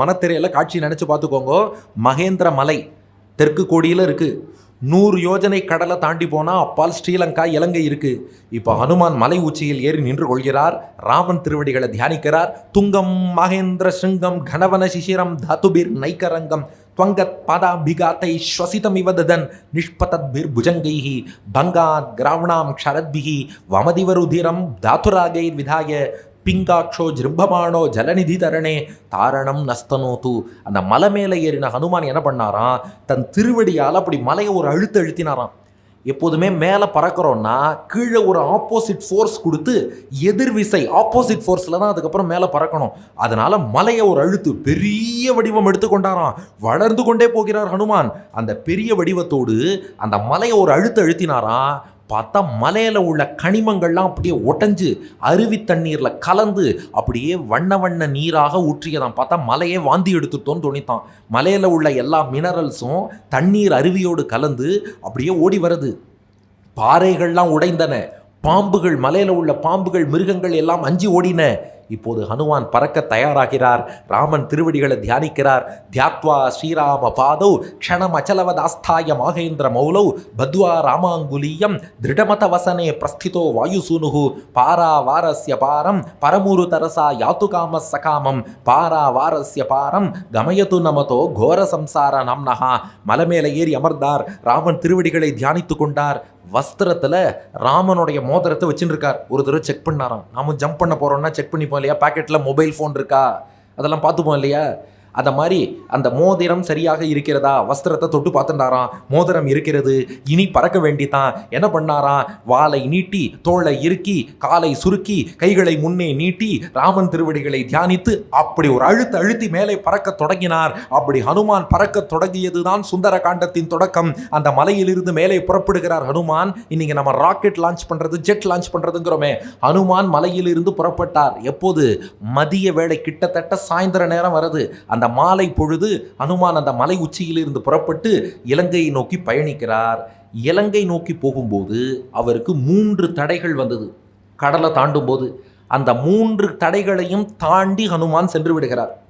மனத்திரையில் காட்சி நினச்சி பார்த்துக்கோங்க. மகேந்திர மலை தெற்கு கோடியில் இருக்குது நூறு யோஜனை கடலை தாண்டி போனால் அப்பால் ஸ்ரீலங்கா இலங்கை இருக்குது இப்போ ஹனுமான் மலை உச்சியில் ஏறி நின்று கொள்கிறார். ராவன் திருவடிகளை தியானிக்கிறார். துங்கம் மகேந்திர சிங்கம் கணவன சிசிரம் தாத்துபீர் நைக்கரங்கம் துவங்கத் பாதாபிகாத்தை ஸ்வசிதமிவதன் நிஷ்பதத்பிர் புஜங்கைஹி பங்காத் கிராவணாம் க்ஷரத்பிஹி வமதிவருதிரம் தாத்துராகைர் விதாய பிங்காட்சோ ஜிரும்பமானோ ஜலநிதி தரணே தாரணம் நஸ்தனோத்து. அந்த மலை மேலே ஏறின ஹனுமான் என்ன பண்ணாராம்? தன் திருவடியால் அப்படி மலையை ஒரு அழுத்து அழுத்தினாராம். எப்போதுமே மேலே பறக்கிறோன்னா கீழே ஒரு ஆப்போசிட் ஃபோர்ஸ் கொடுத்து எதிர்விசை ஆப்போசிட் ஃபோர்ஸில் தான் அதுக்கப்புறம் மேலே பறக்கணும். அதனால் மலையை ஒரு அழுத்து பெரிய வடிவம் எடுத்துக்கொண்டாராம் வளர்ந்து கொண்டே போகிறார் ஹனுமான். அந்த பெரிய வடிவத்தோடு அந்த மலையை ஒரு அழுத்து அழுத்தினாராம். பார்த்தா மலையில் உள்ள கனிமங்கள்லாம் அப்படியே ஒட்டஞ்சு அருவி தண்ணீரில் கலந்து அப்படியே வண்ண வண்ண நீராக ஊற்றியதான் பார்த்தா மலையே வாந்தி எடுத்துட்டோன்னு தோணித்தான். மலையில் உள்ள எல்லா மினரல்ஸும் தண்ணீர் அருவியோடு கலந்து அப்படியே ஓடி வருது. பாறைகள்லாம் உடைந்தன. பாம்புகள் மலையில் உள்ள பாம்புகள் மிருகங்கள் எல்லாம் அஞ்சு ஓடின. இப்போது ஹனுமான் பறக்க தயாராகிறார். ராமன் திருவடிகளை தியானிக்கிறார். தியாத்வா ஸ்ரீராம பாதௌ க்ஷணம் அச்சலவதாஸ்தாய மாகேந்திர மௌலௌ பத்வா ராமாங்குலீயம் திருடமத வசனே பிரஸ்திதோ வாயுசூனுகு பாரா வாரஸ்ய பாரம் பரமுரு தரசா யாத்து காம சகாமம் பாரா வாரஸ்ய பாரம் கமயத்து நமதோ கோர சம்சார நம்னஹா மலை ஏறி அமர்ந்தார். ராமன் திருவடிகளை தியானித்து கொண்டார். வஸ்திரத்தில் ராமனுடைய மோதிரத்தை வச்சுருக்கார் ஒரு தடவை செக் பண்ணாராம். நாம ஜம்ப் பண்ண போகிறோம்னா செக் பண்ணி இல்லையா? பாக்கெட்டில் மொபைல் ஃபோன் இருக்கா? அதெல்லாம் பார்த்துப்போம் இல்லையா? அந்த மாதிரி அந்த மோதிரம் சரியாக இருக்கிறதா? வஸ்திரத்தை தொட்டு பார்த்துட்டாராம். மோதிரம் இருக்கிறது இனி பறக்க வேண்டித்தான். என்ன பண்ணாராம் வாளை நீட்டி தோளை இறுக்கி காலை சுருக்கி கைகளை முன்னே நீட்டி ராமன் திருவடிகளை தியானித்து அப்படி ஒரு அழுத்த அழுத்தி மேலே பறக்க தொடங்கினார். அப்படி ஹனுமான் பறக்க தொடங்கியதுதான் சுந்தர காண்டத்தின் தொடக்கம். அந்த மலையிலிருந்து மேலே புறப்படுகிறார் ஹனுமான். இன்னைக்கு நம்ம ராக்கெட் லான்ச் பண்றது ஜெட் லான்ச் பண்றதுங்கிறோமே. ஹனுமான் மலையிலிருந்து புறப்பட்டார். எப்போது? மதிய வேளை கிட்டத்தட்ட சாயந்தர நேரம் வருது. அந்த மாலை பொழுது ஹனுமான் அந்த மலை உச்சியிலிருந்து புறப்பட்டு இலங்கையை நோக்கி பயணிக்கிறார். இலங்கை நோக்கி போகும்போது அவருக்கு மூன்று தடைகள் வந்தது. கடலை தாண்டும் போது அந்த மூன்று தடைகளையும் தாண்டி ஹனுமான் சென்று விடுகிறார்.